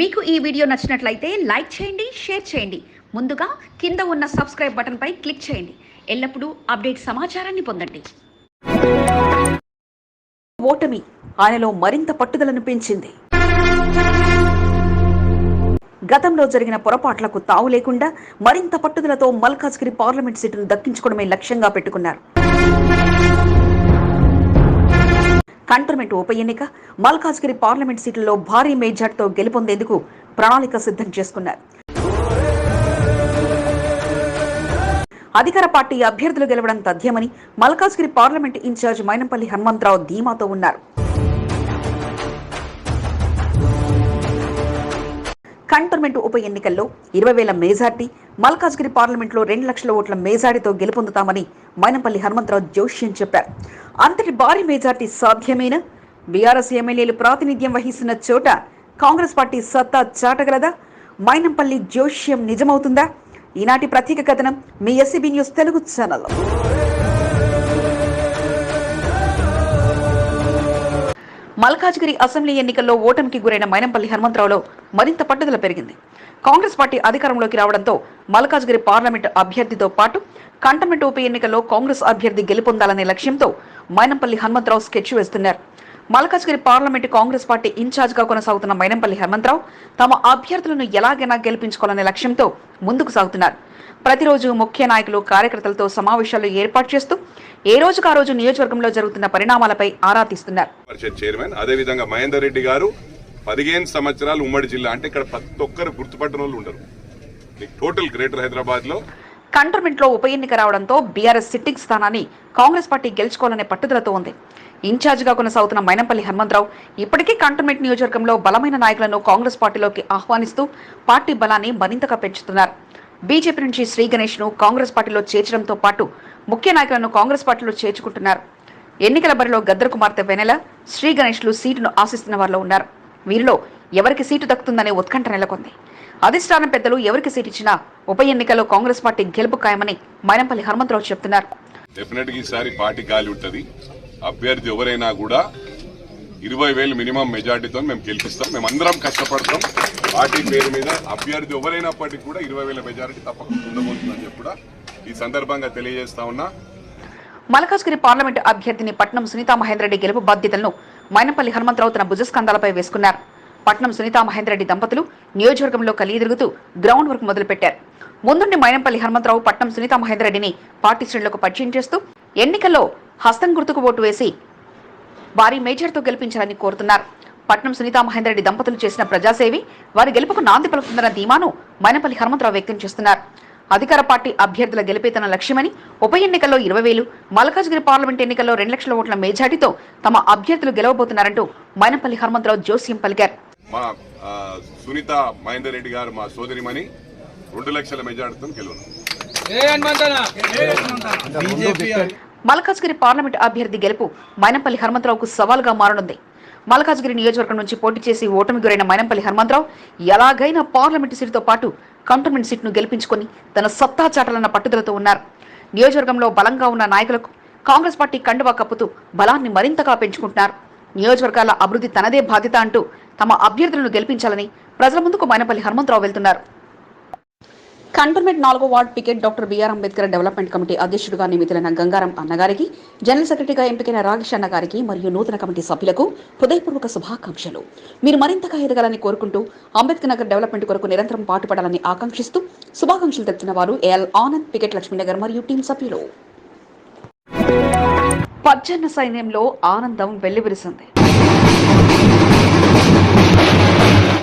మీకు ఈ వీడియో నచ్చినట్లయితే లైక్ చేయండి షేర్ చేయండి. ముందుగా కింద ఉన్న సబ్స్క్రైబ్ బటన్పై క్లిక్ చేయండి. ఎల్లప్పుడూ అప్డేట్ సమాచారాన్ని పొందండి. ఓటమి ఆయనలో మరింత పట్టుదలను పెంచింది. గతంలో జరిగిన పొరపాట్లకు తావు లేకుండా మరింత పట్టుదలతో మల్కాజ్గిరి పార్లమెంట్ సీటును దక్కించుకోవడమే లక్ష్యంగా పెట్టుకున్నారు. కంటోన్మెంట్ ఉప ఎన్నిక మల్కాజ్గిరి పార్లమెంట్ సీట్లలో భారీ మేజార్టీతో గెలుపొందేందుకు ప్రణాళిక సిద్ధం చేసుకున్నారు. అధికార పార్టీ అభ్యర్థులు గెలవడం తథ్యమని మల్కాజ్గిరి పార్లమెంట్ ఇన్ఛార్జ్ మైనంపల్లి హనుమంతరావు ధీమాతో ఉన్నారు. కంటోన్మెంట్ ఉప ఎన్నికల్లో ఇరవై వేల మేజార్టీ మల్కాజ్గిరి పార్లమెంట్లో రెండు లక్షల ఓట్ల మేజార్టీతో గెలుపొందుతామని మైనంపల్లి హనుమంతరావు జోష్యం చెప్పారు. అంతటి భారీ మేజార్టీ సాధ్యమేనా? బీఆర్ఎస్ ఎమ్మెల్యేలు ప్రాతినిధ్యం వహిస్తున్న చోట కాంగ్రెస్ పార్టీ సత్తా చాటగలదా? మైనంపల్లి జోష్యం నిజమవుతుందా? ఈనాటి ప్రత్యేక కథనం మీ SCB news Telugu channel. Malkajgiri assembly ఎన్నికల్లో ఓటమికి గురైన మైనంపల్లి హనుమంతరావులో మరింత పట్టుదల పెరిగింది. కాంగ్రెస్ పార్టీ అధికారంలోకి రావడంతో మల్కాజ్గిరి పార్లమెంట్ అభ్యర్థితో పాటు కంటమెంట్ ఉప ఎన్నికల్లో కాంగ్రెస్ అభ్యర్థి గెలుపొందాలనే లక్ష్యంతో మైనంపల్లి హనుమంతరావు స్కెచ్ వేస్తున్నారు. మల్కాజ్గిరి పార్లమెంట్ కాంగ్రెస్ పార్టీ ఇన్ఛార్జ్గా కొనసాగుతున్న మైనంపల్లి హనుమంతరావు తమ అభ్యర్థులను ఎలాగైనా గెలిపించుకోవాలనే లక్ష్యంతో ముందుకు సాగుతున్నారు. ప్రతిరోజు ముఖ్య నాయకులు కార్యకర్తలతో సమావేశాలు ఏర్పాటు చేస్తూ ఏ రోజుకు ఆ రోజు నియోజకవర్గంలో జరుగుతున్న పరిణామాలపై ఆరా తీస్తున్నారు. చైర్మన్ అదేవిధంగా మహేందర్ రెడ్డి గారు పదిహేను సంవత్సరాలు ఉమ్మడి జిల్లా అంటే ఇక్కడ ప్రతి ఒక్కరు గుర్తుపట్టిన వాళ్ళు ఉండరు టోటల్ గ్రేటర్ హైదరాబాద్లో కంటర్మెంట్లో ఉప ఎన్నిక రావడంతో బీఆర్ఎస్ సిట్టింగ్ స్థానాన్ని కాంగ్రెస్ పార్టీ గెలుచుకోవాలనే పట్టుదలతో ఉంది. ఇన్ఛార్జిగా కొనసాగుతున్న మైనంపల్లి హనుమంతరావు ఇప్పటికీ కంటోన్మెంట్ నియోజకవర్గంలో బలమైన నాయకులను కాంగ్రెస్ పార్టీలోకి ఆహ్వానిస్తూ పార్టీ బలాన్ని మరింతగా పెంచుతున్నారు. బీజేపీ నుంచి శ్రీగణేష్ను కాంగ్రెస్ పార్టీలో చేర్చడంతో పాటు ముఖ్య నాయకులను కాంగ్రెస్ పార్టీలో చేర్చుకుంటున్నారు. ఎన్నికల బరిలో గద్దర్ కుమార్తె వెనెల శ్రీ గణేష్లు సీటును ఆశిస్తున్న వారిలో ఉన్నారు. వీరిలో ఎవరికి సీటు దక్కుతుందనే ఉత్కంఠ నెలకొంది. అధిష్టానం పెద్దలు ఎవరికి సీటు ఇచ్చినా ఉప ఎన్నికల్లో కాంగ్రెస్ పార్టీ గెలుపు ఖాయమని మైనంపల్లి హనుమంతరావు చెప్తున్నారు. ఈసారి పార్టీ గాలి ఉంటది. అభ్యర్థి ఎవరైనా కూడా ఇరవై వేలు మినిమం మెజార్టీతో మేము గెలిపిస్తాం. మేము అందరం కష్టపడతాం. పార్టీ పేరు మీద అభ్యర్థి ఎవరైనప్పటికీ కూడా ఇరవై వేల మెజారిటీ తప్పకుండా ఉండబోతుందని కూడా ఈ సందర్భంగా తెలియజేస్తా ఉన్నా. మల్కాజ్గిరి పార్లమెంటు అభ్యర్థిని పట్నం సునీతా మహేందర్ రెడ్డి గెలుపు బాధ్యతలను మైనంపల్లి హనుమంతరావు తన భుజస్కంధాలపై వేసుకున్నారు. పట్నం సునీతా మహేందర్రెడ్డి దంపతులు నియోజకవర్గంలో కలియదిరుగుతూ గ్రౌండ్ వర్క్ మొదలుపెట్టారు. ముందుండి మైనంపల్లి హనుమంతరావు పట్నం సునీతా మహేందర్ రెడ్డిని పార్టీ శ్రేణులకు పరిచయం చేస్తూ ఎన్నికల్లో హస్తం గుర్తుకు ఓటు వేసి భారీ మేజర్తో గెలిపించాలని కోరుతున్నారు. పట్నం సునీతా మహేందర్రెడ్డి దంపతులు చేసిన ప్రజాసేవి వారి గెలుపుకు నాంది పలుకుతుందన్న ధీమాను మైనపల్లి హనుమంతరావు వ్యక్తం చేస్తున్నారు. అధికార పార్టీ అభ్యర్థుల గెలిపే తన లక్ష్యమని ఉప ఎన్నికల్లో ఇరవై వేలు మల్కాజ్గిరి పార్లమెంట్ ఎన్నికల్లో రెండు లక్షల ఓట్ల మేజార్టీతో తమ అభ్యర్థులు గెలవబోతున్నారంటూ మైనపల్లి హనుమంతరావు జోస్యం పలికారు. మా సునీత మహేందర్ రెడ్డి గారు మా సోదరిమణి. రెండు లక్షల మెజార్టీతో గెలవను మల్కాజ్గిరి పార్లమెంట్ అభ్యర్థి గెలుపు మైనంపల్లి హనుమంతరావుకు సవాల్గా మారనుంది. మల్కాజ్గిరి నియోజకవర్గం నుంచి పోటీ చేసి ఓటమి గురైన మైనంపల్లి హనుమంతరావు ఎలాగైనా పార్లమెంటు సీటుతో పాటు కంటోన్మెంట్ సీట్ను గెలిపించుకొని తన సత్తా చాటాలన్న పట్టుదలతో ఉన్నారు. నియోజకవర్గంలో బలంగా ఉన్న నాయకులకు కాంగ్రెస్ పార్టీ కండువా కప్పుతూ బలాన్ని మరింతగా పెంచుకుంటున్నారు. నియోజకవర్గాల అభివృద్ధి తనదే బాధ్యత అంటూ తమ అభ్యర్థులను గెలిపించాలని ప్రజల ముందుకు మైనపల్లి హనుమంతరావు వెళ్తున్నారు. కంటోన్మెంట్ నాలుగో ward Picket doctor BR Ambedkar development committee అధ్యక్షుడిగా నియమితులైన గంగారం అన్నగారికి జనరల్ సెక్రటరీగా ఎంపికైన రాగేష్ అన్నగారికి మరియు నూతన కమిటీ సభ్యులకు హృదయపూర్వక శుభాకాంక్షలు. మీరు మరింతగా ఎదగాలని కోరుకుంటూ అంబేద్కర్ నగర్ డెవలప్మెంట్ కొరకు నిరంతరం పాటుపడాలని ఆకాంక్షిస్తూ శుభాకాంక్షలు తెలుపుతున్న వారు ఏఎల్ ఆనంద్ పికెట్ లక్ష్మీనగర్ మరియు టీం సభ్యులు. పచ్చన్న సైన్యంలో ఆనందం వెల్లివిరిసింది.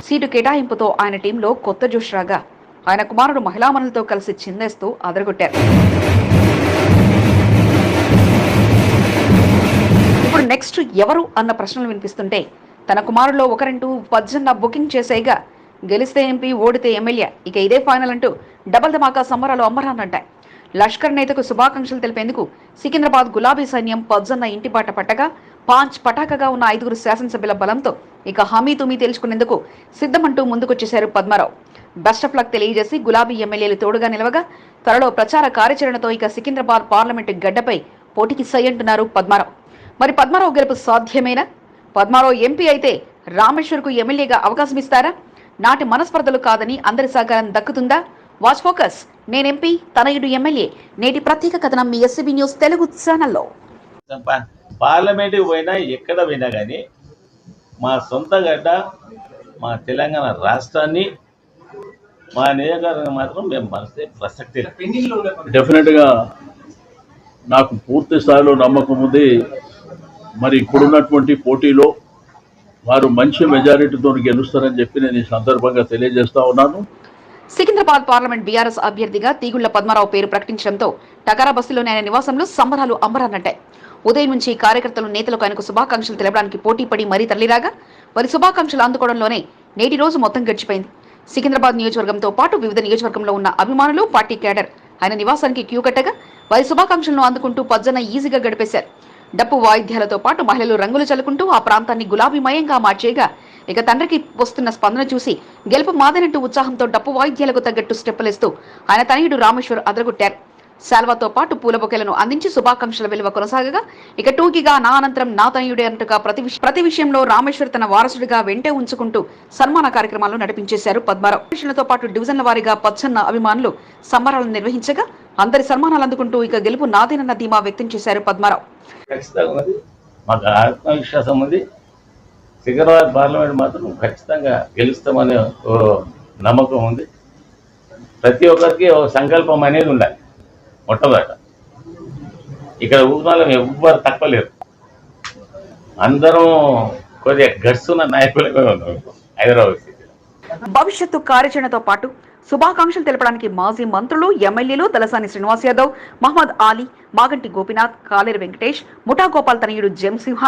సీటు కేటాయింపుతో ఆయన టీంలో కొత్త జోష్ రాగా ఆయన కుమారుడు మహిళామణులతో కలిసి చిందేస్తూ అదరగొట్టారు. ఇప్పుడు నెక్స్ట్ ఎవరు అన్న ప్రశ్నలు వినిపిస్తుంటే తన కుమారులో ఒకరంటూ పజ్జన్న బుకింగ్ చేసేగా గెలిస్తే ఎంపీ ఓడితే ఎమ్మెల్యే. ఇక ఇదే ఫైనల్ అంటూ డబల్ ధమాకా సంబరాలు అమ్మరానంటాయి లష్కర్ నేతకు శుభాకాంక్షలు తెలిపేందుకు సికింద్రాబాద్ గులాబీ సైన్యం పజ్జన్న ఇంటి బాట పట్టగా పాంచ్ పటాకగా ఉన్న ఐదుగురు శాసనసభ్యుల బలంతో ఇక హామీ తుమీ తేల్చుకునేందుకు సిద్ధమంటూ ముందుకొచ్చేశారు పద్మారావు. బెస్ట్ ఆఫ్ లక్ తెలియజేసి గులాబీ ఎమ్మెల్యేలు తోడుగా నిలవగా త్వరలో ప్రచార కార్యాచరణతో ఇక సికింద్రాబాద్ పార్లమెంటు గడ్డపై పోటీకి సై అంటున్నారు పద్మారావు. మరి పద్మారావు గెలుపు సాధ్యమేనా? పద్మారావు ఎంపీ అయితే రామేశ్వర్కు ఎమ్మెల్యేగా అవకాశం ఇస్తారా? నాటి మనస్పర్ధలు కాదని అందరి సహకారం దక్కుతుందా? వాచ్ ఫోకస్ నేను ఎంపీ తనయుడు ఎమ్మెల్యే నేటి ప్రత్యేక కథనం మీ ఎస్సీబీ న్యూస్ తెలుగు ఛానల్లో. పార్లమెంట్కి పోయినా ఎక్కడ పోయినా కానీ మా సొంత గడ్డ మా తెలంగాణ రాష్ట్రాన్ని మా నియోజకవర్గం మాత్రం మేము మనసే ప్రసక్తి డెఫినెట్గా నాకు పూర్తి స్థాయిలో నమ్మకం ఉంది. మరి ఇప్పుడున్నటువంటి పోటీలో వారు మంచి మెజారిటీతో గెలుస్తారని చెప్పి నేను ఈ సందర్భంగా తెలియజేస్తా ఉన్నాను. సికింద్రాబాద్ పార్లమెంట్ బీఆర్ఎస్ అభ్యర్థిగా తీగుళ్ళ పద్మారావు పేరు ప్రకటించడంతో టకారా బస్సులోని ఆయన నివాసంలో సంబరాలు అంబరాన్నట్టాయి ఉదయం నుంచి కార్యకర్తలు నేతలకు ఆయనకు శుభాకాంక్షలు తెలపడానికి పోటీ పడి మరీ తరలిరాగా వారి శుభాకాంక్షలు అందుకోవడంలోనే నేటి రోజు మొత్తం గడిచిపోయింది. సికింద్రాబాద్ నియోజకవర్గంతో పాటు వివిధ నియోజకవర్గంలో ఉన్న అభిమానులు పార్టీ కేడర్ ఆయన నివాసానికి క్యూ కట్టగా వారి శుభాకాంక్షలను అందుకుంటూ పజ్జన ఈజీగా గడిపేశారు. డప్పు వాయిద్యాలతో పాటు మహిళలు రంగులు చల్లుకుంటూ ఆ ప్రాంతాన్ని గులాబీమయంగా మార్చేయగా ఇక తండ్రికి వస్తున్న స్పందన చూసి గెలుపు మాదనంటూ ఉత్సాహంతో డప్పు వాయిద్యాలకు తగ్గట్టు స్టెప్పులేస్తూ ఆయన తనయుడు రామేశ్వర్ అదరగొట్టారు. శాల్వాతో పాటు పూల బొకేలను అందించి శుభాకాంక్షల విలువ కొనసాగగా ఇక టూకిగా నా అనంతరం నా తనయుడే అంటుగా ప్రతి ప్రతి విషయంలో రామేశ్వర్ తన వారసుడిగా వెంటే ఉంచుకుంటూ సన్మాన కార్యక్రమాలు నడిపించేశారు పద్మారావు. విషయంతో పాటు డివిజన్ల వారీగా పచ్చన్న అభిమానులు సంబరాలను నిర్వహించగా అందరి సన్మానాలు అందుకుంటూ ఇక గెలుపు నాదేనన్న ధీమా వ్యక్తం చేశారు పద్మారావు. మాకు ఆత్మవిశ్వాసం ఉంది. సికింద్రాబాద్ పార్లమెంట్ మాత్రం ఖచ్చితంగా గెలుస్తామనే నమ్మకం ఉంది. ప్రతి ఒక్కరికి ఓ సంకల్పం అనేది ఉండాలి మొట్టమొదట. ఇక్కడ ఊరినాలు ఎవ్వరు తక్కువ లేరు అందరం కొద్దిగా గడుస్తున్న నాయకులమే ఉన్నాం. హైదరాబాద్ భవిష్యత్తు కార్యాచరణతో పాటు శుభాకాంక్షలు తెలపడానికి మాజీ మంత్రులు ఎమ్మెల్యేలు తలసాని శ్రీనివాస్ యాదవ్ మహమ్మద్ ఆలీ మాగంటి గోపినాథ్ కాలేరు వెంకటేష్ ముఠా గోపాల్ తనయుడు జంసింహ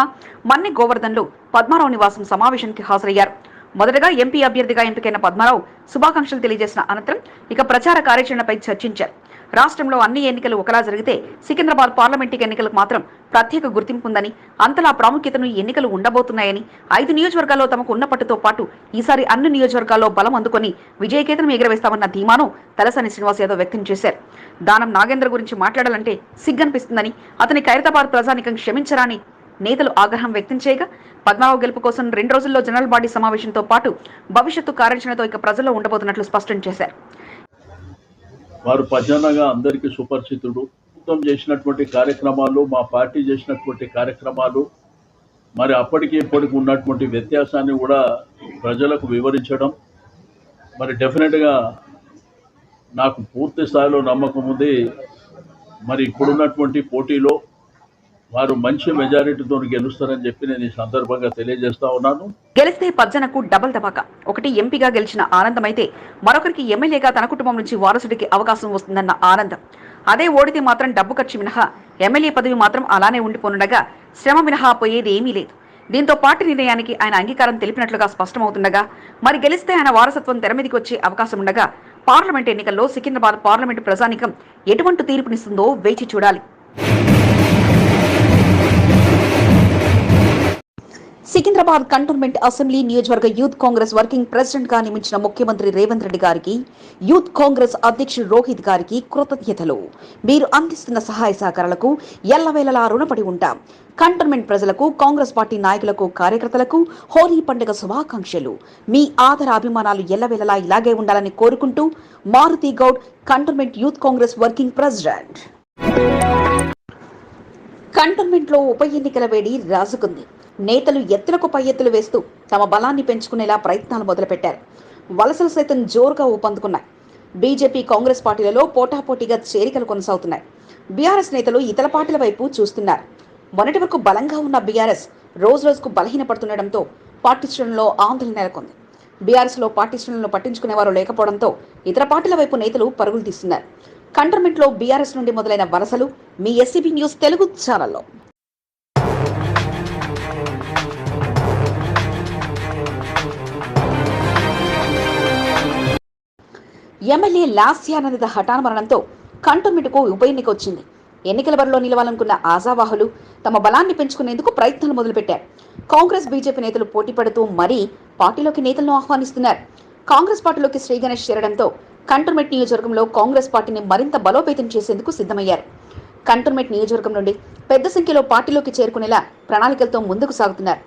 మన్నె గోవర్ధన్లు పద్మారావు నివాసం సమావేశానికి హాజరయ్యారు. మొదటగా ఎంపీ అభ్యర్థిగా ఎంపికైన పద్మారావు శుభాకాంక్షలు తెలియజేసిన అనంతరం ఇక ప్రచార కార్యాచరణపై చర్చించారు. రాష్ట్రంలో అన్ని ఎన్నికలు ఒకలా జరిగితే సికింద్రాబాద్ పార్లమెంటు ఎన్నికలకు మాత్రం ప్రత్యేక గుర్తింపు ఉందని అంతలా ప్రాముఖ్యతను ఈ ఎన్నికలు ఉండబోతున్నాయని ఐదు నియోజకవర్గాల్లో తమకు ఉన్నప్పటితో పాటు ఈసారి అన్ని నియోజకవర్గాల్లో బలం అందుకొని విజయకేతనం ఎగరవేస్తామన్న ధీమాను తలసాని శ్రీనివాస్ యాదవ్ వ్యక్తం చేశారు. దానం నాగేంద్ర గురించి మాట్లాడాలంటే సిగ్గనిపిస్తుందని అతని ఖైరతాబాద్ ప్రజానికం క్షమించరాని నేతలు ఆగ్రహం వ్యక్తం చేయగా పద్మారావు గెలుపు కోసం రెండు రోజుల్లో జనరల్ బాడీ సమావేశంతో పాటు భవిష్యత్తు కార్యాచరణతో ఇక ప్రజల్లో ఉండబోతున్నట్లు స్పష్టం చేశారు. వారు ప్రజానగా అందరికీ సుపరిచితుడు. ప్రభుత్వం చేసినటువంటి కార్యక్రమాలు మా పార్టీ చేసినటువంటి కార్యక్రమాలు మరి అప్పటికి ఇప్పటికి ఉన్నటువంటి వ్యత్యాసాన్ని కూడా ప్రజలకు వివరించడం. మరి డెఫినెట్గా నాకు పూర్తి స్థాయిలో నమ్మకం ఉంది. మరి ఇప్పుడున్నటువంటి పోటీలో వారు మంచి మెజారిటీతో గెలుస్తారని చెప్పి నేను ఈ సందర్భంగా తెలియజేస్తా ఉన్నాను. గెలిస్తే పజ్జనకు డబల్ ధమాకా ఒకటి ఎంపీగా గెలిచిన ఆనందం అయితే మరొకరికి ఎమ్మెల్యేగా తన కుటుంబం నుంచి వారసుడికి అవకాశం వస్తుందన్న ఆనందం. అదే ఓడితే మాత్రం డబ్బు ఖర్చు మినహా ఎమ్మెల్యే పదవి మాత్రం అలానే ఉండిపోనుండగా శ్రమ మినహా పోయేది ఏమీ లేదు. దీంతో పార్టీ నిర్ణయానికి ఆయన అంగీకారం తెలిపినట్లుగా స్పష్టమవుతుండగా మరి గెలిస్తే ఆయన వారసత్వం తెర మీదకి వచ్చే అవకాశం ఉండగా పార్లమెంట్ ఎన్నికల్లో సికింద్రాబాద్ పార్లమెంటు ప్రజానికం ఎటువంటి తీర్పునిస్తుందో వేచి చూడాలి. సికింద్రాబాద్ కంటోన్మెంట్ అసెంబ్లీ నియోజకవర్గ యూత్ కాంగ్రెస్ వర్కింగ్ ప్రెసిడెంట్గా నియమించిన ముఖ్యమంత్రి రేవంత్ రెడ్డి గారికి యూత్ కాంగ్రెస్ అధ్యక్షుడు రోహిత్ గారికి కృతజ్ఞతలు. మీరు అందిస్తున్న సహాయ సహకారాలకు ఎల్లవేళలా రుణపడి ఉంటాం. కంటోన్మెంట్ ప్రజలకు కాంగ్రెస్ పార్టీ నాయకులకు కార్యకర్తలకు హోలీ పండుగ శుభాకాంక్షలు. మీ ఆదర అభిమానాలు ఎల్లవేళలా ఇలాగే ఉండాలని కోరుకుంటూ Maruthi Goud cantonment youth Congress working president. కంటోన్మెంట్లో ఉప ఎన్నికల వేడి రాజుకుంది. నేతలు ఎత్తులకు పై ఎత్తులు వేస్తూ తమ బలాన్ని పెంచుకునేలా ప్రయత్నాలు మొదలుపెట్టారు. వలసలు సైతం జోరుగా ఊపందుకున్నాయి. బీజేపీ కాంగ్రెస్ పార్టీలలో పోటాపోటీగా చేరికలు కొనసాగుతున్నాయి. బీఆర్ఎస్ నేతలు ఇతర పార్టీల వైపు చూస్తున్నారు. మొన్నటి వరకు బలంగా ఉన్న బీఆర్ఎస్ రోజు రోజుకు బలహీనపడుతుండటంతో పార్టీ శ్రేణుల్లో ఆందోళన నెలకొంది. బీఆర్ఎస్లో పార్టీ శ్రేణులను పట్టించుకునేవారు లేకపోవడంతో ఇతర పార్టీల వైపు నేతలు పరుగులు తీస్తున్నారు. కంటర్మెంట్లో బీఆర్ఎస్ నుండి మొదలైన వలసలు మీ ఎస్సీబీ న్యూస్ తెలుగు ఛానల్లో. ఎమ్మెల్యే లాస్యానంద హఠాన్మరణంతో కంటుమిటుకు ఉప ఎన్నిక వచ్చింది ఎన్నికల బరిలో నిలవాలనుకున్న ఆశావాహులు తమ బలాన్ని పెంచుకునేందుకు ప్రయత్నాలు మొదలుపెట్టారు. కాంగ్రెస్ బీజేపీ నేతలు పోటీ పడుతూ మరీ పార్టీలోకి నేతలను ఆహ్వానిస్తున్నారు. కాంగ్రెస్ పార్టీలోకి శ్రీ గణేష్ చేరడంతో కంటర్మెట్ నియోజకవర్గంలో కాంగ్రెస్ పార్టీని మరింత బలోపేతం చేసేందుకు సిద్ధమయ్యారు. కంటర్మెట్ నియోజకవర్గం నుండి పెద్ద సంఖ్యలో పార్టీలోకి చేరుకునేలా ప్రణాళికలతో ముందుకు సాగుతున్నారు.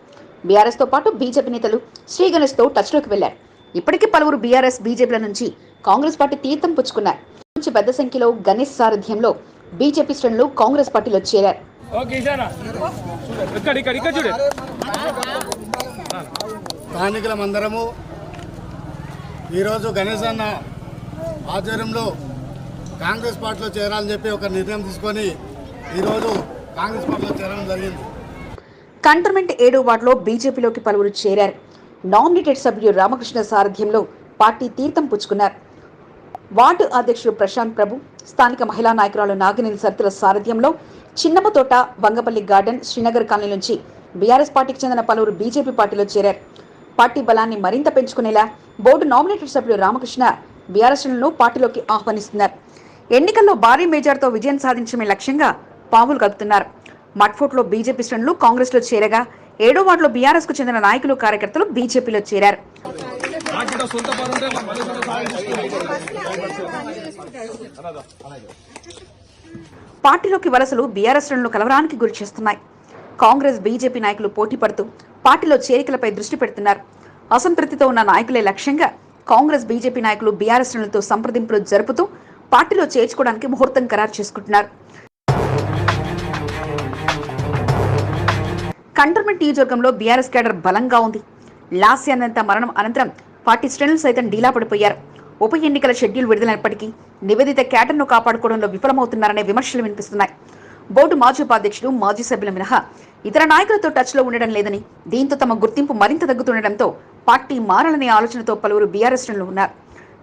బీఆర్ఎస్తో పాటు బీజేపీ నేతలు శ్రీ గణేష్తో వెళ్ళారు ఇప్పటికీ పలువురు బీఆర్ఎస్ బీజేపీల నుంచి కాంగ్రెస్ పార్టీ తీర్థం పుచ్చుకున్నారు. నుంచి పెద్ద సంఖ్యలో గణేష్ సారథ్యంలో బీజేపీ శ్రేణులు కాంగ్రెస్ పార్టీలో చేరారు. స్థానికులమందరము ఈరోజు గణేష్ అన్న ఆధ్వర్యంలో కాంగ్రెస్ పార్టీలో చేరాలని చెప్పి ఒక నిర్ణయం తీసుకొని ఈరోజు కాంగ్రెస్ పార్టీలో చేరడం జరిగింది. కంటర్మెంట్ ఏడో వార్డులో బీజేపీలోకి పలువురు చేరారు. నామినేటెడ్ సభ్యుడు రామకృష్ణ సారథ్యంలో పార్టీ తీర్థం పుచ్చుకున్నారు. వార్డు అధ్యక్షుడు ప్రశాంత్ ప్రభు స్థానిక మహిళా నాయకురాలు నాగినేని సరితుల సారథ్యంలో చిన్నమ్మతోట వంగపల్లి గార్డెన్ శ్రీనగర్ కాలనీ నుంచి బీఆర్ఎస్ పార్టీకి చెందిన పలువురు బీజేపీ పార్టీలో చేరారు. పార్టీ బలాన్ని మరింత పెంచుకునేలా బోర్డు నామినేటెడ్ సభ్యుడు రామకృష్ణ బీఆర్ఎస్ పార్టీలోకి ఆహ్వానిస్తున్నారు. ఎన్నికల్లో భారీ మేజార్తో విజయం సాధించడమే లక్ష్యంగా పావులు కలుపుతున్నారు మట్ఫోట్లో బీజేపీ శ్రేణులు కాంగ్రెస్లో చేరగా ఏడో వార్డులో బీఆర్ఎస్కు చెందిన నాయకులు కార్యకర్తలు బీజేపీలో చేరారు. పార్టీలోకి వలసలు బీఆర్ఎస్ శ్రేణులు కలవరానికి గురి చేస్తున్నాయి. కాంగ్రెస్ బీజేపీ నాయకులు పోటీ పడుతూ పార్టీలో చేరికలపై దృష్టి పెడుతున్నారు. అసంతృప్తితో ఉన్న నాయకులే లక్ష్యంగా కాంగ్రెస్ బీజేపీ నాయకులు బీఆర్ఎస్ శ్రేణులతో సంప్రదింపులు జరుపుతూ పార్టీలో చేర్చుకోవడానికి ముహూర్తం ఖరారు చేసుకుంటున్నారు. కంటర్మెంట్ నియోజకవర్గంలో బీఆర్ఎస్ కేడర్ బలంగా ఉంది. లాస్యానంత మరణం అనంతరం పార్టీ శ్రేణులు సైతం డీలా పడిపోయారు. ఉప ఎన్నికల షెడ్యూల్ విడుదలైనప్పటికీ నివేదిత కేటర్ను కాపాడుకోవడంలో విఫలమవుతున్నారనే విమర్శలు వినిపిస్తున్నాయి. బోర్డు మాజీ ఉపాధ్యక్షులు మాజీ సభ్యుల మినహా ఇతర నాయకులతో టచ్లో ఉండడం లేదని దీంతో తమ గుర్తింపు మరింత తగ్గుతుండటంతో పార్టీ మారాలనే ఆలోచనతో పలువురు బీఆర్ఎస్ శ్రేణులు ఉన్నారు.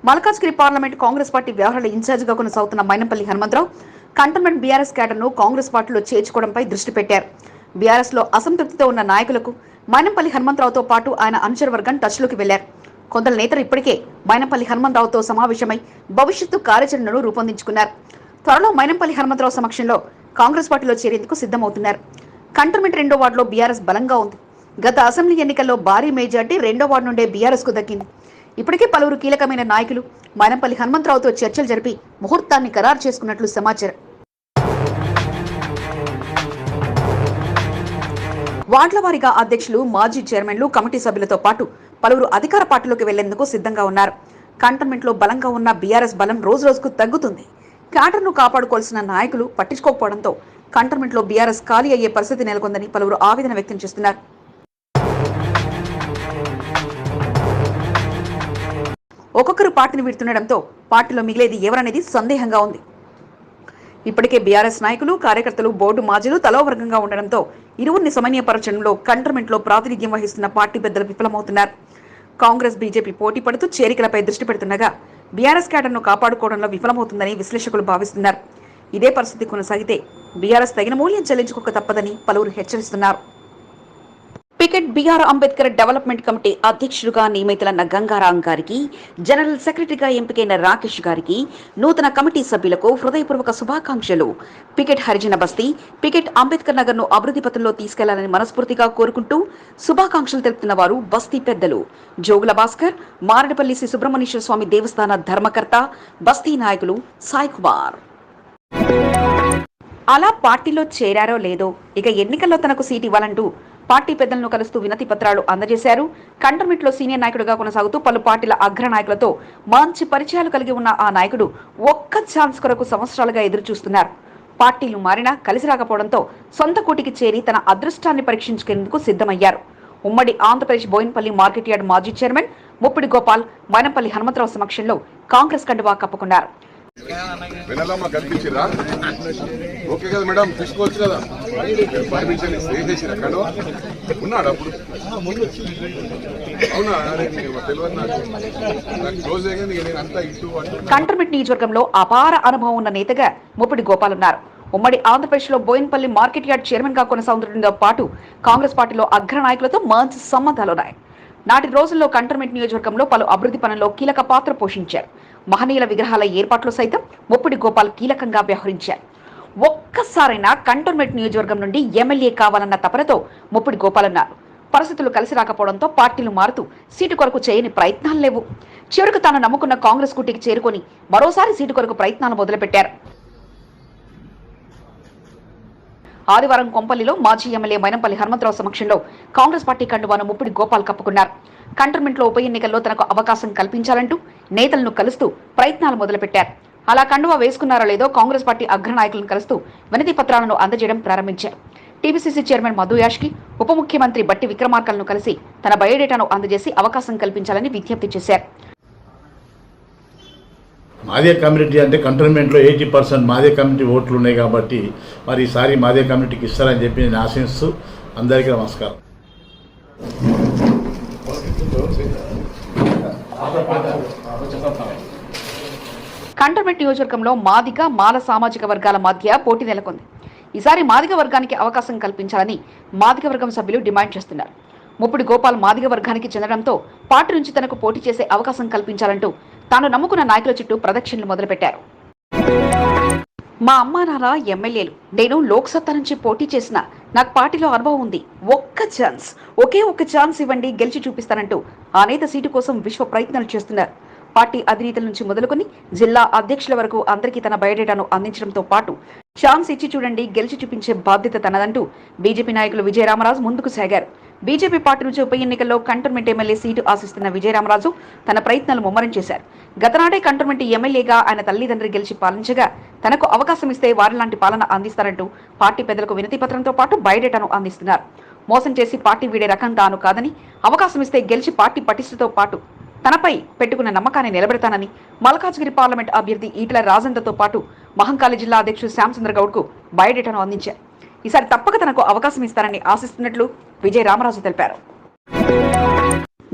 మల్కాజ్గిరి పార్లమెంట్ కాంగ్రెస్ పార్టీ వ్యవహారాల ఇన్ఛార్జిగా కొనసాగుతున్న మైనంపల్లి హనుమంతరావు కంటోన్మెంట్ బీఆర్ఎస్ కేటర్ను కాంగ్రెస్ పార్టీలో చేర్చుకోవడంపై దృష్టి పెట్టారు. బీఆర్ఎస్లో అసంతృప్తితో ఉన్న నాయకులకు మైనంపల్లి హనుమంతరావుతో పాటు ఆయన అనుచరవర్గం టచ్లోకి వెళ్ళారు కొందరు నేతలు ఇప్పటికే మైనంపల్లి హనుమంతరావుతో సమావేశమై భవిష్యత్తు కార్యాచరణను రూపొందించుకున్నారు. త్వరలో మైనంపల్లి హనుమంతరావు సమక్షంలో కాంగ్రెస్ పార్టీలో చేరేందుకు సిద్ధమవుతున్నారు. కంటోన్మెంట్ రెండో వార్డులో బీఆర్ఎస్ బలంగా ఉంది. గత అసెంబ్లీ ఎన్నికల్లో భారీ మెజార్టీ రెండో వార్డు నుండే బీఆర్ఎస్కు దక్కింది. ఇప్పటికే పలువురు కీలకమైన నాయకులు మైనంపల్లి హనుమంతరావుతో చర్చలు జరిపి ముహూర్తాన్ని ఖరారు చేసుకున్నట్లు సమాచారం. వార్డుల వారీగా అధ్యక్షులు మాజీ చైర్మన్లు కమిటీ సభ్యులతో పాటు పలువురు అధికార పార్టీలోకి వెళ్ళేందుకు సిద్ధంగా ఉన్నారు. కంటోన్మెంట్లో బలంగా ఉన్న బీఆర్ఎస్ బలం రోజు రోజుకు తగ్గుతుంది. క్యాటర్ను కాపాడుకోవాల్సిన నాయకులు పట్టించుకోకపోవడంతో కంటోన్మెంట్లో బీఆర్ఎస్ ఖాళీ అయ్యే పరిస్థితి నెలకొందని పలువురు ఆవేదన వ్యక్తం చేస్తున్నారు. ఒక్కొక్కరు పార్టీని వీడుతుండటంతో పార్టీలో మిగిలేది ఎవరనేది సందేహంగా ఉంది. ఇప్పటికే బీఆర్ఎస్ నాయకులు కార్యకర్తలు బోర్డు మాజీలు తలో వర్గంగా ఉండడంతో ఇరువురిని సమన్వయపరచడంలో కంటర్మెంట్లో ప్రాతినిధ్యం వహిస్తున్న పార్టీ పెద్దలు విఫలమవుతున్నారు. కాంగ్రెస్ బీజేపీ పోటీ పడుతూ చేరికలపై దృష్టి పెడుతుండగా బీఆర్ఎస్ క్యాడర్ను కాపాడుకోవడంలో విఫలమవుతుందని విశ్లేషకులు భావిస్తున్నారు. ఇదే పరిస్థితి కొనసాగితే బీఆర్ఎస్ తగిన మూల్యం చెల్లించుకోక తప్పదని పలువురు హెచ్చరిస్తున్నారు. Picket B R Ambedkar development committee అధ్యక్షుడుగా నియమితులన్న గంగారాం గారికి జనరల్ సెక్రటరీగా ఎంపికైన రాకేష్ గారికి నూతన కమిటీ సభ్యులకు హృదయపూర్వక శుభాకాంక్షలు. పికెట్ హరిజన బస్తీ పికెట్ అంబేద్కర్ నగర్ను అభివృద్ధి పథంలో తీసుకెళ్ళాలని మనస్ఫూర్తిగా కోరుకుంటూ శుభాకాంక్షలు తెలుపుతున్న వారు బస్తీ పెద్దలు. జోగుల భాస్కర్ మారడపల్లి శ్రీ సుబ్రహ్మణ్యేశ్వర స్వామి దేవస్థాన ధర్మకర్త బస్తీ నాయకులు సాయి కుమార్. అలా పార్టీలో చేరారో లేదో ఇక ఎన్నికల్లో తనకు సీట్ ఇవ్వాలంటూ పార్టీ పెద్దలను కలుస్తూ వినతి పత్రాలు అందజేశారు. కంటర్మిట్లో సీనియర్ నాయకుడిగా కొనసాగుతూ పలు పార్టీల అగ్ర నాయకులతో మంచి పరిచయాలు కలిగి ఉన్న ఆ నాయకుడు ఒక్క ఛాన్స్ కొరకు సంవత్సరాలుగా ఎదురు చూస్తున్నారు పార్టీలు మారినా కలిసి రాకపోవడంతో సొంత కూటికి చేరి తన అదృష్టాన్ని పరీక్షించుకునేందుకు సిద్ధమయ్యారు. ఉమ్మడి ఆంధ్రప్రదేశ్ బోయిన్పల్లి మార్కెట్ యార్డ్ మాజీ చైర్మన్ ముప్పిడి గోపాల్ మైనంపల్లి హనుమంతరావు సమక్షంలో కాంగ్రెస్ కండువా కప్పుకున్నారు. వినలమ్మ కనిపించిరా ఓకే కదా మేడం తీసుకోవచ్చు కదా. పర్మిషన్ వేసేసిరా కను ఉన్నాడు అప్పుడు? అవునా? తెలియదు నాకు. క్లోజ్ అయ్యింది నేను అంతా ఇటు అటు. నియోజకవర్గంలో అపార అనుభవం ఉన్న నేతగా ముప్పటి గోపాల్ ఉన్నారు. ఉమ్మడి ఆంధ్రప్రదేశ్లో బోయిన్పల్లి మార్కెట్ యార్డ్ చైర్మన్గా కొనసాగుతుండటంతో పాటు కాంగ్రెస్ పార్టీలో అగ్ర నాయకులతో మంచి సంబంధాలున్నాయి. నాటి రోజుల్లో కంటర్మెంట్ నియోజకవర్గంలో పలు అభివృద్ధి పనుల్లో కీలక పాత్ర పోషించారు. మహనీయుల విగ్రహాల ఏర్పాట్లు సైతం ముప్పిడి గోపాల్ కీలకంగా వ్యవహరించారు. ఒక్కసారైనా కంటోన్మెంట్ నియోజకవర్గం నుండి ఎమ్మెల్యే కావాలన్న తపనతో ముప్పిడి గోపాల్ అన్నారు. పరిస్థితులు కలిసి రాకపోవడంతో పార్టీలు మారుతూ సీటు కొరకు చేయని ప్రయత్నాలు లేవు. చివరకు తాను నమ్ముకున్న కాంగ్రెస్ కుటికి చేరుకొని మరోసారి సీటు కొరకు ప్రయత్నాలు మొదలుపెట్టారు. ఆదివారం కొంపల్లిలో మాజీ ఎమ్మెల్యే మైనంపల్లి హనుమంతరావు సమక్షంలో కాంగ్రెస్ పార్టీ కండువాను ముప్పిడి గోపాల్ కప్పుకున్నారు. కంటోన్మెంట్లో ఉప ఎన్నికల్లో తనకు అవకాశం కల్పించాలంటూ నేతలను కలుస్తూ ప్రయత్నాలు మొదలుపెట్టారు. అలా కండువా వేసుకున్నారో లేదో కాంగ్రెస్ పార్టీ అగ్రనాయకులను కలుస్తూ వినతి పత్రాలను అందజేయడం ప్రారంభించారు. టీపీసీసీ చైర్మన్ మధు యాష్కి ఉప ముఖ్యమంత్రి బట్టి విక్రమార్కలను కలిసి తన బయోడేటాను అందజేసి అవకాశం కల్పించాలని విజ్ఞప్తి చేశారు. మాదే కమ్యూనిటీ అంటే కంటోన్మెంట్లో ఎయిటీ పర్సెంట్ మాదే కమ్యూనిటీ ఓట్లు ఉన్నాయి కాబట్టి మరి ఈసారి మాదే కమ్యూనిటీకి ఇస్తారని చెప్పి నేను ఆశిస్తూ అందరికీ నమస్కారం. కంటోన్మెంట్ నియోజకవర్గంలో మాదిక మాల సామాజిక వర్గాల మధ్య పోటీ నెలకొంది. ఈసారి మాదిక వర్గానికి అవకాశం కల్పించాలని మాదిక వర్గం సభ్యులు డిమాండ్ చేస్తున్నారు. ముప్పుడు గోపాల్ మాదిగ వర్గానికి చెందడంతో పార్టీ నుంచి తనకు పోటీ చేసే అవకాశం కల్పించాలంటూ తాను నమ్ముకున్న నాయకుల చుట్టూ ప్రదక్షిణలు మొదలుపెట్టారు. మా అమ్మా నాన్న ఎమ్మెల్యేలు. నేను లోక్సత్తా నుంచి పోటీ చేసిన నాకు పార్టీలో అనుభవం ఉంది. ఒక్క ఛాన్స్ ఒకే ఒక్క ఛాన్స్ ఇవ్వండి గెలిచి చూపిస్తానంటూ ఆ నేత సీటు కోసం విశ్వ ప్రయత్నాలు చేస్తున్నారు. పార్టీ అధినేతల నుంచి మొదలుకొని జిల్లా అధ్యక్షుల వరకు అందరికీ తన బయోడేటాను అందించడంతో పాటు ఛాన్స్ ఇచ్చి చూడండి గెలిచి చూపించే బాధ్యత తనదంటూ బీజేపీ నాయకులు విజయరామరాజు ముందుకు సాగారు. బీజేపీ పార్టీ నుంచి ఉప ఎన్నికల్లో కంటోన్మెంట్ ఎమ్మెల్యే సీటు ఆశిస్తున్న విజయరామరాజు తన ప్రయత్నాలు ముమ్మరం చేశారు. గతనాడే కంటోన్మెంట్ ఎమ్మెల్యేగా ఆయన తల్లిదండ్రి గెలిచి పాలించగా తనకు అవకాశం ఇస్తే వారిలాంటి పాలన అందిస్తారంటూ పార్టీ పెద్దలకు వినతి పత్రంతో పాటు బయోడేటాను అందిస్తున్నారు. మోసం చేసి పార్టీ వీడే రకం తాను కాదని అవకాశం ఇస్తే గెలిచి పార్టీ పటిష్టతో పాటు తనపై పెట్టుకున్న నమ్మకాన్ని నిలబెడతానని మల్కాజ్గిరి పార్లమెంట్ అభ్యర్థి ఈటల రాజేంద్రతో పాటు మహంకాళి జిల్లా అధ్యక్షుడు శ్యాంసుందర్ గౌడ్కు బయోడేటాను అందించారు. ఈసారి తప్పక తనకు అవకాశం ఇస్తారని ఆశిస్తున్నట్లు విజయ రామరాజు తెలిపారు.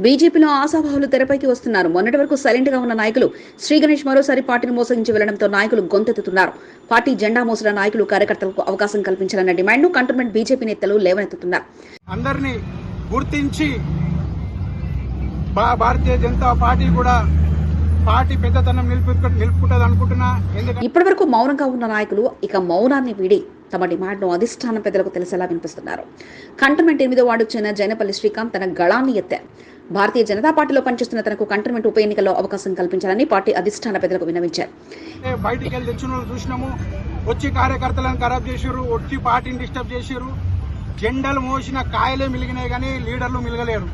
బీజేపీలో ఆశాభావులు తెరపైకి వస్తున్నారు. మొన్నటి వరకు సైలెంట్గా ఉన్న నాయకులు శ్రీ గణేష్ మరోసారి పార్టీని మోసగించి వెళ్ళడంతో నాయకులు గొంతెత్తుతున్నారు. పార్టీ జెండా మోసిన నాయకులు కార్యకర్తలకు అవకాశం కల్పించాలన్న డిమాండ్ను కంటోన్మెంట్ బీజేపీ నేతలు లేవనెత్తుతున్నారు. అందరినీ గుర్తించి భారతీయ జనతా పార్టీ కూడా పార్టీ పెద్దతనం నిలుపు నిలుపుకుంటుంది అనుకుంటున్నా ఎందుకంటే ఇప్పటివరకు మౌనంగా ఉన్న నాయకులు ఇక మౌనాన్ని వీడి తమ డిమాండ్ను అధిష్టానం పెద్దలకు తెలిసేలా వినిపిస్తున్నారు. కంటోన్మెంట్ ఎనిమిదో వార్డుకు చెందిన జైనపల్లి శ్రీకాంత్ తన గళాన్ని ఎత్తారు. భారతీయ జనతా పార్టీలో పనిచేస్తున్న తనకు కంటోన్మెంట్ ఉప ఎన్నికల్లో అవకాశం కల్పించాలని పార్టీ అధిష్టాన పెద్దలకు విన్నవించారు. బయటికి వెళ్ళి తెచ్చిన చూసినాము. వచ్చి కార్యకర్తలను ఖరాబ్ చేసారు వచ్చి పార్టీని డిస్టర్బ్ చేసారు జెండలు మోసిన కాయలే మిలిగినాయి కానీ లీడర్లు మిలగలేరు.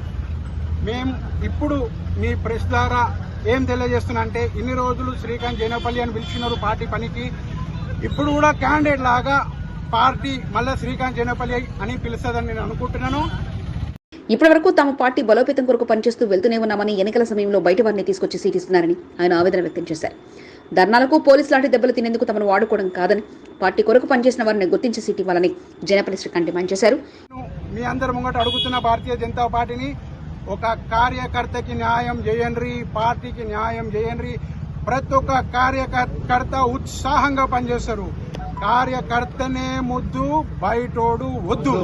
మేము ఇప్పుడు మీ ప్రెస్ ద్వారా ఏం తెలియజేస్తున్నా అంటే ఇన్ని రోజులు శ్రీకాంత్ జైనపల్లి అని పిలిచినారు పార్టీ పనికి. ఇప్పుడు కూడా క్యాండిడేట్ లాగా పార్టీ మళ్ళీ శ్రీకాంత్ జైనపల్లి అని పిలుస్తుందని నేను అనుకుంటున్నాను. ఇప్పటివరకు తమ పార్టీ బలోపేతం కొరకు పనిచేస్తూ వెళ్తూనే ఉన్నామని ఎన్నికల సమయంలో బయట వారిని తీసుకొచ్చి సీట్ ఇస్తున్నారని ఆయన ఆవేదన వ్యక్తం చేశారు. ధర్నాలకు పోలీసు లాంటి దెబ్బలు తినేందుకు తమను వాడుకోవడం కాదని పార్టీ కొరకు పనిచేసిన వారిని గుర్తించి సీట్ ఇవ్వాలని జనపల్లి శ్రీకాంత్ డిమాండ్ చేశారు. మీ అందరి ముంగట అడుగుతున్న భారతీయ జనతా పార్టీని ఒక కార్యకర్తకి న్యాయం చేయండి పార్టీకి న్యాయం చేయండి. ప్రతి ఒక్క కార్యకర్త ఉత్సాహంగా పనిచేస్తారు. కార్యకర్తనే ముద్దు బయటోడు వద్దు.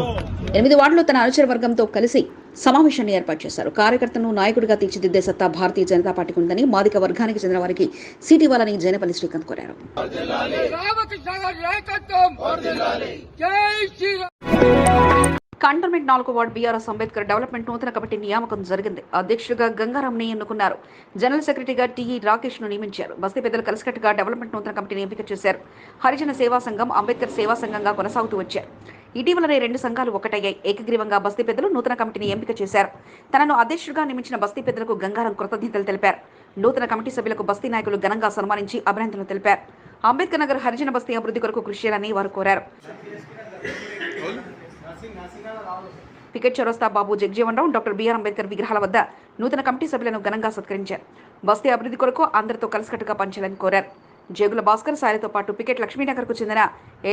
ఎనిమిది వార్డులో తన అనుచర వర్గంతో కలిసి సమావేశాన్ని ఏర్పాటు చేశారు. కార్యకర్తను నాయకుడిగా తీర్చిదిద్దే సత్తా భారతీయ జనతా పార్టీకి ఉందని మాదిక వర్గానికి చెందిన వారికి సీట్ ఇవ్వాలని జైనపల్లి శ్రీకాంత్ కోరారు. రామకృష్ణ కంటోన్మెంట్ నాలుగో వార్డు బీఆర్ఎస్ అంబేద్కర్ డెవలప్మెంట్ నూతన కమిటీ నియామకం జరిగింది. అధ్యక్షుడిగా గంగారాంని ఎన్నుకున్నారు. జనరల్ సెక్రటరీగా టీఈ రాకేష్ను నియమించారు. బస్తీ పెద్దలు కలిసికట్టుగా డెవలప్మెంట్ నూతన కమిటీని ఎంపిక చేశారు. హరిజన సేవా సంఘం అంబేద్కర్ సేవా సంఘంగా కొనసాగుతూ వచ్చారు. ఇటీవలనే రెండు సంఘాలు ఒకటయ్యాయి. ఏకగ్రీవంగా బస్తీ పెద్దలు నూతన కమిటీని ఎంపిక చేశారు. తనను అధ్యక్షుడిగా నియమించిన బస్తీ పెద్దలకు గంగారం కృతజ్ఞతలు తెలిపారు. నూతన కమిటీ సభ్యులకు బస్తీ నాయకులు ఘనంగా సన్మానించి అభినందనలు తెలిపారు. అంబేద్కర్ నగర్ హరిజన బస్తీ అభివృద్ధి కొరకు కృషి చేయాలని వారు కోరారు. పికెట్ చౌరస్తా బాబు జగజీవన్ రావు డాక్టర్ బిఆర్ అంబేద్కర్ విగ్రహాల వద్ద నూతన కమిటీ సభ్యులను ఘనంగా సత్కరించారు. బస్తీ అభివృద్ధి కొరకు అందరితో కలిసికట్టుగా పనిచేయాలని కోరారు. జేగుల భాస్కర్ సాయిలతో పాటు పికెట్ లక్ష్మీనగర్కు చెందిన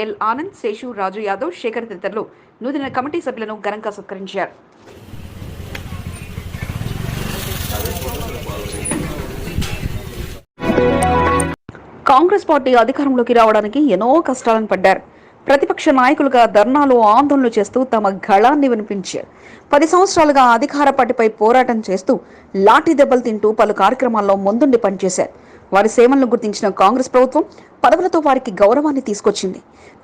ఎల్ ఆనంద్ శేషు రాజు యాదవ్ శేఖర్ తదితరులు నూతన కమిటీ సభ్యులను ఘనంగా సత్కరించారు. కాంగ్రెస్ పార్టీ అధికారంలోకి రావడానికి ఎన్నో కష్టాలను పడ్డారు. ప్రతిపక్ష నాయకులుగా ధర్నాలు ఆందోళనలు చేస్తూ తమ గళాన్ని వినిపించారు. పది సంవత్సరాలుగా అధికార పార్టీపై పోరాటం చేస్తూ లాఠీ దెబ్బలు తింటూ పలు కార్యక్రమాల్లో ముందుండి పనిచేశారు. వారి సేవలను గుర్తించిన కాంగ్రెస్ ప్రభుత్వం పదవులతో వారికి గౌరవాన్ని తీసుకొచ్చింది.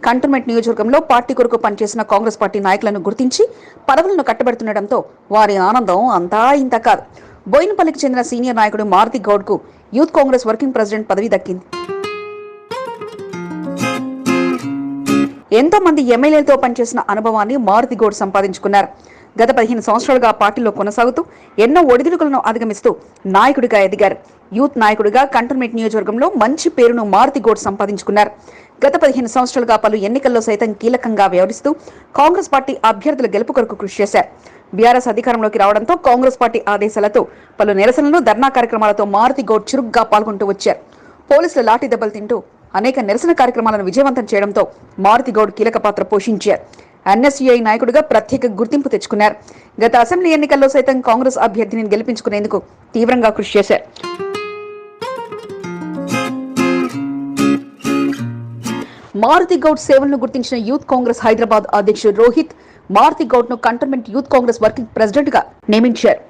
కంటోన్మెంట్ నియోజకవర్గంలో పార్టీ కొరకు పనిచేసిన కాంగ్రెస్ పార్టీ నాయకులను గుర్తించి పదవులను కట్టబెడుతుండటంతో వారి ఆనందం అంతా ఇంత కాదు. బోయినపల్లికి చెందిన సీనియర్ నాయకుడు మారుతి గౌడ్కు యూత్ కాంగ్రెస్ వర్కింగ్ ప్రెసిడెంట్ పదవి దక్కింది. ఎంతో మంది ఎమ్మెల్యేలతో పనిచేసిన అనుభవాన్ని మారుతిగోడ్ సంపాదించుకున్నారు. గత పదిహేను సంవత్సరాలుగా పార్టీలో కొనసాగుతూ ఎన్నో ఒడిదుడుకులను అధిగమిస్తూ నాయకుడిగా ఎదిగారు. యూత్ నాయకుడిగా కంటోన్మెంట్ నియోజకవర్గంలో మంచి పేరును మారుతిగోడ్ సంపాదించుకున్నారు. గత పదిహేను సంవత్సరాలుగా పలు ఎన్నికల్లో సైతం కీలకంగా వ్యవహరిస్తూ కాంగ్రెస్ పార్టీ అభ్యర్థుల గెలుపు కొరకు కృషి చేశారు. బీఆర్ఎస్ అధికారంలోకి రావడంతో కాంగ్రెస్ పార్టీ ఆదేశాలతో పలు నిరసనలు ధర్నా కార్యక్రమాలతో మారుతిగోడ్ చురుగ్గా పాల్గొంటూ వచ్చారు. పోలీసుల లాఠీ దెబ్బలు తింటూ అనేక నిరసన కార్యక్రమాలను విజయవంతం చేయడంతో మారుతి గౌడ్ కీలక పాత్ర పోషించారు. ఎన్ఎస్యుఐ నాయకుడిగా ప్రత్యేక గుర్తింపు తెచ్చుకున్నారు. గత అసెంబ్లీ ఎన్నికల్లో సైతం కాంగ్రెస్ అభ్యర్థిని గెలిపించుకునేందుకు తీవ్రంగా కృషి చేశారు. మారుతి గౌడ్ సేవలను గుర్తించిన యూత్ కాంగ్రెస్ హైదరాబాద్ అధ్యక్షుడు రోహిత్ మారుతి గౌడ్ను కంటోన్మెంట్ యూత్ కాంగ్రెస్ వర్కింగ్ ప్రెసిడెంట్గా నియమించారు.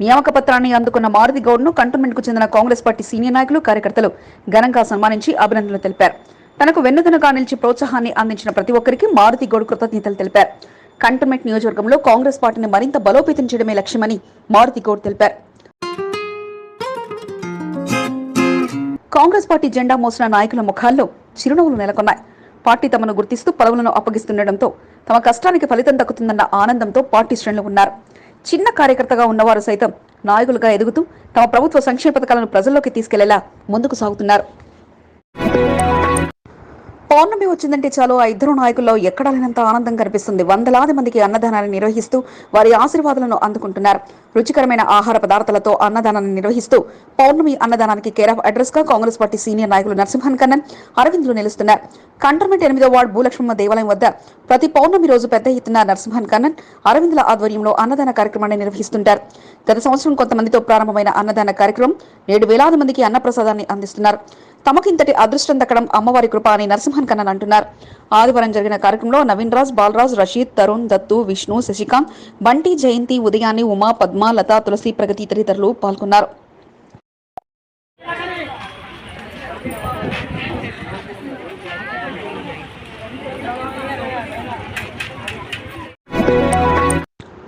నియామక పత్రాన్ని అందుకున్న మారుతి గౌడ్ను కు చెందిన కాంగ్రెస్ పార్టీ సీనియర్ నాయకులు కార్యకర్తలు ఘనంగా సన్మానించి అభినందనలు తెలిపారు. తనకు వెన్నుదనగా నిలిచి ప్రోత్సాహాన్ని అందించిన ప్రతి ఒక్కరికి మారుతి గౌడ్ కృతజ్ఞతలు తెలిపారు. కంటోన్మెంట్ నియోజకవర్గంలో కాంగ్రెస్ పార్టీని మరింత బలోపేతం చేయడమే లక్ష్యమని మారుతి గౌడ్ తెలిపారు. కాంగ్రెస్ పార్టీ జెండా మోసిన నాయకుల ముఖాల్లో చిరునవ్వులు నెలకొన్నాయి. పార్టీ తమను గుర్తిస్తూ పదవులను అప్పగిస్తుండటంతో తమ కష్టానికి ఫలితం దక్కుతుందన్న ఆనందంతో పార్టీ శ్రేణులు ఉన్నారు. చిన్న కార్యకర్తగా ఉన్నవారు సైతం నాయకులుగా ఎదుగుతూ తమ ప్రభుత్వ సంక్షేమ పథకాలను ప్రజల్లోకి తీసుకెళ్ళేలా ముందుకు సాగుతున్నారు. పౌర్ణమి వచ్చిందంటే చాలు ఆ ఇద్దరు నాయకుల్లో ఎక్కడలేనంత ఆనందం కనిపిస్తుంది. వందలాది మందికి అన్నదానాన్ని నిర్వహిస్తూ వారి ఆశీర్వాదాలను అందుకుంటున్నారు. రుచికరమైన ఆహార పదార్థాలతో అన్నదానాన్ని నిర్వహిస్తూ పౌర్ణమి అన్నదానానికి కేర్ ఆఫ్ అడ్రస్గా కాంగ్రెస్ పార్టీ సీనియర్ నాయకులు నరసింహన్ కన్నన్ అరవింద్లు నిలుస్తున్నారు. కంటోన్మెంట్ ఎనిమిదో వార్డు భూలక్ష్మమ్మ దేవాలయం వద్ద ప్రతి పౌర్ణమి రోజు పెద్ద ఎత్తున నరసింహన్ కన్నన్ అరవింద్ల ఆధ్వర్యంలో అన్నదాన కార్యక్రమాన్ని నిర్వహిస్తుంటారు. గత సంవత్సరం కొంతమందితో ప్రారంభమైన అన్నదాన కార్యక్రమం నేడు వేలాది మందికి అన్నప్రసాదాన్ని అందిస్తున్నారు. తమకింతటి అదృష్టం దక్కడం అమ్మవారి కృప అని నరసింహన్ కన్నన్ అంటున్నారు. ఆదివారం జరిగిన కార్యక్రమంలో నవీన్ రాజ్ బాలరాజ్ రషీద్ తరుణ్ దత్తు విష్ణు శశికాంత్ బంటి జయంతి ఉదయాన్ని ఉమా పద్మ లత తులసి ప్రగతి తదితరులు పాల్గొన్నారు.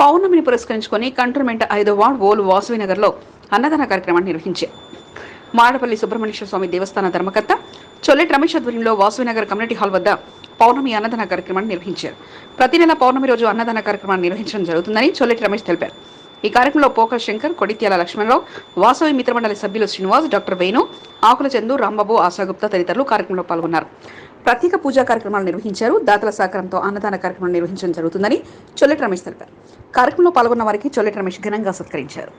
పౌర్ణమిని పురస్కరించుకొని కంటోన్మెంట్ ఐదో వార్డ్ ఓల్ వాసవి నగర్లో అన్నదాన కార్యక్రమాన్ని నిర్వహించారు. మాడపల్లి సుబ్రహ్మణ్యేశ్వర స్వామి దేవస్థాన ధర్మకర్త చొల్లెటి రమేష్ ఆధ్వర్యంలో వాసవినగర్ కమ్యూనిటీ హాల్ వద్ద పౌర్ణమి అన్నదాన కార్యక్రమాన్ని నిర్వహించారు. ప్రతి నెల పౌర్ణమి రోజు అన్నదాన కార్యక్రమాన్ని నిర్వహించడం జరుగుతుందని చొల్లెటి రమేష్ తెలిపారు. ఈ కార్యక్రమంలో పోకర్ శంకర్ కొడిత్యాల లక్ష్మణరావు వాసవి మిత్రమండలి సభ్యులు శ్రీనివాస్ డాక్టర్ వేణు ఆకుల చందు రాంబాబు ఆశాగుప్తా తదితరులు కార్యక్రమంలో పాల్గొన్నారు. ప్రత్యేక పూజా కార్యక్రమాలు నిర్వహించారు. దాతల సహకారంతో అన్నదాన కార్యక్రమం నిర్వహించడం జరుగుతుందని చొల్లెటి రమేష్ తెలిపారు. కార్యక్రమంలో పాల్గొన్న వారికి చొల్లెటి రమేష్ ఘనంగా సత్కరించారు.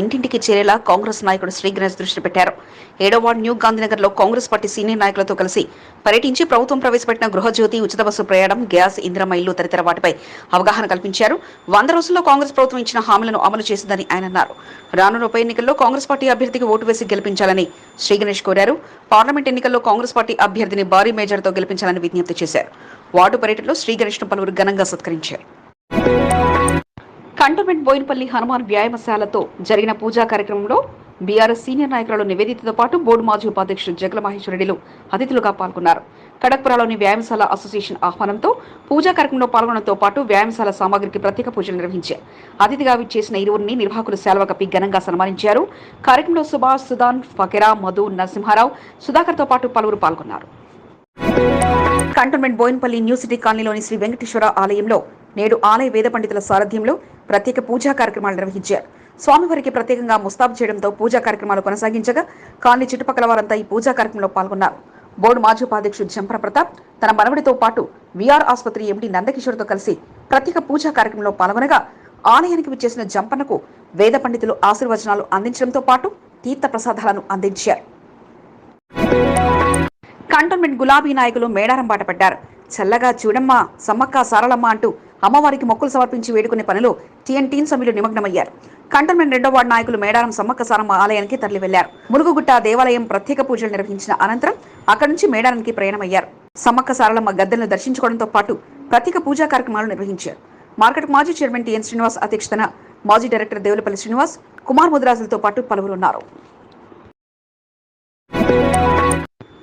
ఇంటింటికి చేరేలా కాంగ్రెస్ నాయకుడు శ్రీ గణేష్ దృష్టి పెట్టారు. ఏడో వార్డు న్యూ గాంధీనగర్లో కాంగ్రెస్ పార్టీ సీనియర్ నాయకులతో కలిసి పర్యటించి ప్రభుత్వం ప్రవేశపెట్టిన గృహజ్యోతి ఉచిత బస్సు ప్రయాణం గ్యాస్ ఇంద్రమ ఇల్లు తదితర వాటిపై అవగాహన కల్పించారు. వంద రోజుల్లో కాంగ్రెస్ ప్రభుత్వం ఇచ్చిన హామీలను అమలు చేసిందని ఆయన అన్నారు. రానున్న ఉప ఎన్నికల్లో కాంగ్రెస్ పార్టీ అభ్యర్థికి ఓటు వేసి గెలిపించాలని శ్రీ గణేష్ కోరారు. పార్లమెంట్ ఎన్నికల్లో కాంగ్రెస్ పార్టీ అభ్యర్థిని భారీ మేజర్తో గెలిపించాలని విజ్ఞప్తి చేశారు. వార్డు పర్యటనలో శ్రీ గణేష్ పలువురు ఘనంగా సత్కరించారు. కంటోన్మెంట్ బోయినపల్లి హనుమాన్ వ్యాయామశాలతో జరిగిన పూజా కార్యక్రమంలో బీఆర్ఎస్ సీనియర్ నాయకురాలు నివేదితతో పాటు బోర్డు మాజీ ఉపాధ్యక్షుడు జగల మహేశ్వరరెడ్డిలు అతిథులుగా పాల్గొన్నారు. కడక్పురలోని వ్యాయామశాల అసోసియేషన్ ఆహ్వానంతో పూజా కార్యక్రమంలో పాల్గొనడంతో పాటు వ్యాయామశాల సామాగ్రికి ప్రత్యేక పూజలు నిర్వహించారు. అతిథిగా విచ్చేసిన ఇరువురిని నిర్వాహకులు శాల్వ కప్పి ఘనంగా సన్మానించారు. కార్యక్రమంలో సుభాష్ సుదాన్ ఫకెరా మధు నరసింహారావు సుధాకర్తో పాటు పలువురు పాల్గొన్నారు. కంటోన్మెంట్ బోయిన్పల్లి న్యూ సిటీ కాలనీలోని శ్రీ వెంకటేశ్వర ఆలయంలో నేడు ఆలయ వేద పండితుల సారథ్యంలో ప్రత్యేక పూజా కార్యక్రమాలు నిర్వహించారు. స్వామివారికి ప్రత్యేకంగా ముస్తాబు చేయడంతో పూజా కార్యక్రమాలు కొనసాగించగా కాలనీ చుట్టుపక్కల వారంతా ఈ పూజా కార్యక్రమంలో పాల్గొన్నారు. బోర్డు మాజీ ఉపాధ్యక్షుడు జంపర ప్రతాప్ తన మనవడితో పాటు విఆర్ ఆసుపత్రి ఎండి నందకిషోర్తో కలిసి ప్రత్యేక పూజా కార్యక్రమంలో పాల్గొనగా ఆలయానికి విచ్చేసిన జంపనకు వేద పండితులు ఆశీర్వచనాలు అందించడంతో పాటు తీర్థ ప్రసాదాలను అందించారు. కంటోన్మెంట్ గులాబీ నాయకులు మేడారం బాట పడ్డారు చల్లగా చూడమ్మా సమ్మక్క సారలమ్మ అంటూ అమ్మవారికి మొక్కులు సమర్పించి వేడుకునే పనిలో టీఎన్టీన్ సభ్యులు నిమగ్నమయ్యారు. కంటోన్మెంట్ రెండో వార్డు నాయకులు మేడారం సమ్మక్క సారమ్మ ఆలయానికి తరలి వెళ్ళారు మురుగుగుట్ట దేవాలయం ప్రత్యేక పూజలు నిర్వహించిన అనంతరం అక్కడి నుంచి మేడారానికి ప్రయాణమయ్యారు. సమ్మక్క సారలమ్మ గద్దెలను దర్శించుకోవడంతో పాటు ప్రత్యేక పూజా కార్యక్రమాలు నిర్వహించారు. మార్కెట్ మాజీ చైర్మన్ టిఎన్ శ్రీనివాస్ అధ్యక్షతన మాజీ డైరెక్టర్ దేవులపల్లి శ్రీనివాస్ కుమార్ ముద్రాజులతో పాటు పలువురున్నారు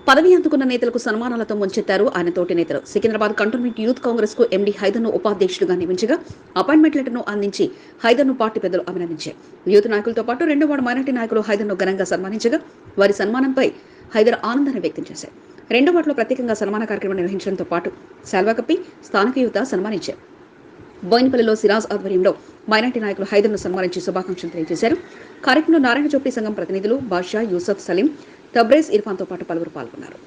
పదవి అందుకున్న నేతలకు సన్మానాలతో ముంచెత్తారు ఆయన తోటి నేతలు. సికింద్రాబాద్ కంటోన్మెంట్ యూత్ కాంగ్రెస్కు ఎండీ హైదర్ను ఉపాధ్యక్షుడిగా నియమించగా అపాయింట్మెంట్ లెటర్ను అందించి హైదర్ను పార్టీ పెద్దలు అభినందించారు. యూత్ నాయకులతో పాటు రెండో వార్డు మైనార్టీ నాయకులు హైదర్ను ఘనంగా సన్మానించగా వారి సన్మానంపై హైదర్ ఆనందాన్ని వ్యక్తం చేశారు. రెండో వార్డులో ప్రత్యేకంగా సన్మాన కార్యక్రమం నిర్వహించడంతో పాటు శాల్వా కప్పి స్థానిక యువత సన్మానించారు. బోయినపల్లిలో సిరాజ్ ఆధ్వర్యంలో మైనార్టీ నాయకులు హైదర్ను సన్మానించి శుభాకాంక్షలు తెలియజేశారు. కార్యక్రమంలో నారాయణ చోప్టీ సంఘం ప్రతినిధులు బాషా యూసఫ్ సలీం తబ్రేజ్ ఇర్ఫాన్తో పాటు పలువురు పాల్గొన్నారు.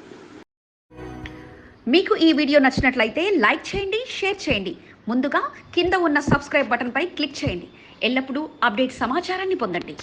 మీకు ఈ వీడియో నచ్చినట్లయితే లైక్ చేయండి షేర్ చేయండి. ముందుగా కింద ఉన్న సబ్స్క్రైబ్ బటన్పై క్లిక్ చేయండి. ఎల్లప్పుడూ అప్డేట్ సమాచారాన్ని పొందండి.